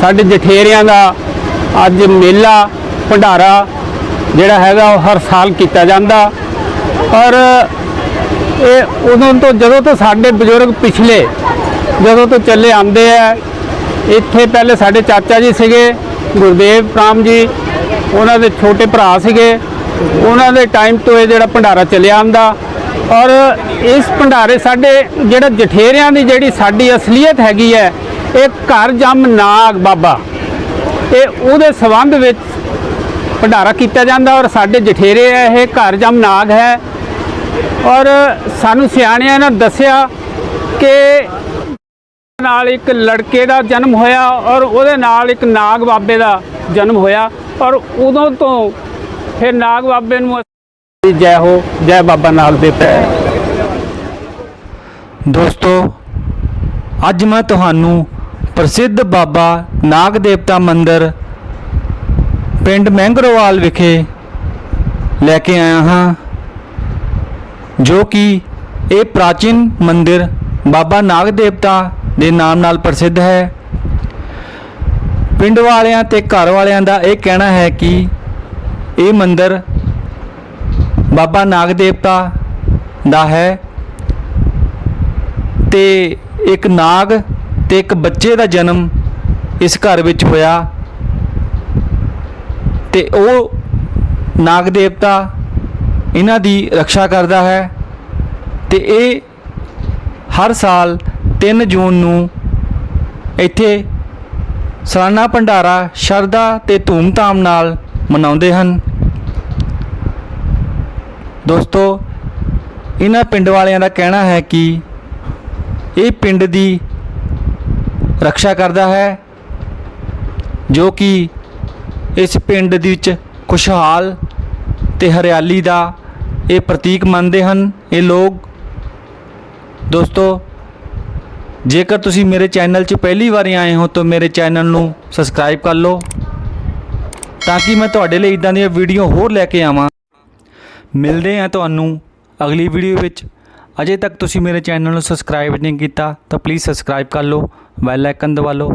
ਸਾਡੇ ਜਠੇਰਿਆਂ ਦਾ ਅੱਜ ਮੇਲਾ, ਭੰਡਾਰਾ ਜਿਹੜਾ ਹੈਗਾ ਉਹ ਹਰ ਸਾਲ ਕੀਤਾ ਜਾਂਦਾ। ਔਰ ਇਹ ਉਦੋਂ ਤੋਂ ਜਦੋਂ ਤੋਂ ਸਾਡੇ ਬਜ਼ੁਰਗ ਪਿਛਲੇ ਜਦੋਂ ਤੋਂ ਚੱਲੇ ਆਉਂਦੇ ਆ, ਇੱਥੇ ਪਹਿਲੇ ਸਾਡੇ ਚਾਚਾ ਜੀ ਸੀਗੇ, ਗੁਰਦੇਵ ਰਾਮ ਜੀ, ਉਹਨਾਂ ਦੇ ਛੋਟੇ ਭਰਾ ਸੀਗੇ। ਉਹਨਾਂ ਦੇ ਟਾਈਮ ਤੋਂ ਇਹ ਜਿਹੜਾ ਭੰਡਾਰਾ ਚੱਲਿਆ ਆਂਦਾ ਔਰ ਇਸ ਭੰਡਾਰੇ ਸਾਡੇ ਜਿਹੜਾ ਜਠੇਰਿਆਂ ਦੀ ਜਿਹੜੀ ਸਾਡੀ ਅਸਲੀਅਤ ਹੈਗੀ ਹੈ, ਇਹ ਘਰ ਜੰਮ ਨਾਗ ਬਾਬਾ। ਇਹ ਉਹਦੇ ਸੰਬੰਧ ਵਿੱਚ ਭੰਡਾਰਾ ਕੀਤਾ ਜਾਂਦਾ ਔਰ ਸਾਡੇ ਜਠੇਰੇ ਹੈ, ਇਹ ਘਰ ਜੰਮ ਨਾਗ ਹੈ। ਔਰ ਸਾਨੂੰ ਸਿਆਣਿਆਂ ਨੇ ਦੱਸਿਆ ਕਿ ਨਾਲ ਇੱਕ ਲੜਕੇ ਦਾ ਜਨਮ ਹੋਇਆ ਔਰ ਉਹਦੇ ਨਾਲ ਇੱਕ ਨਾਗ ਬਾਬੇ ਦਾ ਜਨਮ ਹੋਇਆ ਔਰ ਉਦੋਂ ਤੋਂ ਫਿਰ ਨਾਗ ਬਾਬੇ ਨੂੰ ਜੈ ਹੋ, ਜੈ ਬਾਬਾ ਨਾਗ ਦੇ ਪੈ ਦੋਸਤੋ, ਅੱਜ ਮੈਂ ਤੁਹਾਨੂੰ ਪ੍ਰਸਿੱਧ ਬਾਬਾ ਨਾਗ ਦੇਵਤਾ ਮੰਦਿਰ ਪਿੰਡ ਮਹਿੰਗਰੋਵਾਲ ਵਿਖੇ ਲੈ ਕੇ ਆਇਆ ਹਾਂ, ਜੋ ਕਿ ਇਹ ਪ੍ਰਾਚੀਨ ਮੰਦਿਰ ਬਾਬਾ ਨਾਗ ਦੇਵਤਾ ਦੇ ਨਾਮ ਨਾਲ ਪ੍ਰਸਿੱਧ ਹੈ। ਪਿੰਡ ਵਾਲਿਆਂ ਤੇ ਘਰ ਵਾਲਿਆਂ ਦਾ ਇਹ ਕਹਿਣਾ ਹੈ ਕਿ ਇਹ ਮੰਦਿਰ ਬਾਬਾ ਨਾਗ ਦੇਵਤਾ ਦਾ ਹੈ ਤੇ ਇੱਕ ਨਾਗ ਤੇ ਇੱਕ ਬੱਚੇ ਦਾ ਜਨਮ ਇਸ ਘਰ ਵਿੱਚ ਹੋਇਆ। ਤੇ ਉਹ ਨਾਗ ਦੇਵਤਾ ਇਹਨਾਂ ਦੀ ਰੱਖਿਆ ਕਰਦਾ ਹੈ ਤੇ ਇਹ ਹਰ ਸਾਲ 3 ਜੂਨ ਨੂੰ ਇੱਥੇ ਸਾਲਾਨਾ ਭੰਡਾਰਾ ਸ਼ਰਧਾ ਤੇ ਧੂਮਧਾਮ ਨਾਲ ਮਨਾਉਂਦੇ ਹਨ। ਦੋਸਤੋ, ਇਹਨਾਂ ਪਿੰਡ ਵਾਲਿਆਂ ਦਾ ਕਹਿਣਾ ਹੈ ਕਿ ਇਹ ਪਿੰਡ ਦੀ ਰੱਖਿਆ ਕਰਦਾ ਹੈ, ਜੋ ਕਿ ਇਸ ਪਿੰਡ ਦੇ ਵਿੱਚ ਖੁਸ਼ਹਾਲ ਤੇ ਹਰਿਆਲੀ ਦਾ ਇਹ ਪ੍ਰਤੀਕ ਮੰਨਦੇ ਹਨ, ਇਹ ਲੋਕ। ਦੋਸਤੋ, ਜੇਕਰ ਤੁਸੀਂ ਮੇਰੇ ਚੈਨਲ 'ਚ ਪਹਿਲੀ ਵਾਰੀ ਆਏ ਹੋ, ਤਾਂ ਮੇਰੇ ਚੈਨਲ ਨੂੰ ਸਬਸਕ੍ਰਾਈਬ ਕਰ ਲਓ, ਤਾਂ ਕਿ ਮੈਂ ਤੁਹਾਡੇ ਲਈ ਇਦਾਂ ਦੀਆਂ ਵੀਡੀਓ ਹੋਰ ਲੈ ਕੇ ਆਵਾਂ। ਮਿਲਦੇ ਹਾਂ ਤੁਹਾਨੂੰ ਅਗਲੀ ਵੀਡੀਓ ਵਿੱਚ। ਅਜੇ ਤੱਕ ਤੁਸੀਂ ਮੇਰੇ ਚੈਨਲ ਨੂੰ ਸਬਸਕ੍ਰਾਈਬ ਨਹੀਂ ਕੀਤਾ ਤਾਂ ਪਲੀਜ਼ ਸਬਸਕ੍ਰਾਈਬ ਕਰ ਲਓ ਬੈਲ ਆਈਕਨ ਦਬਾ ਲਓ।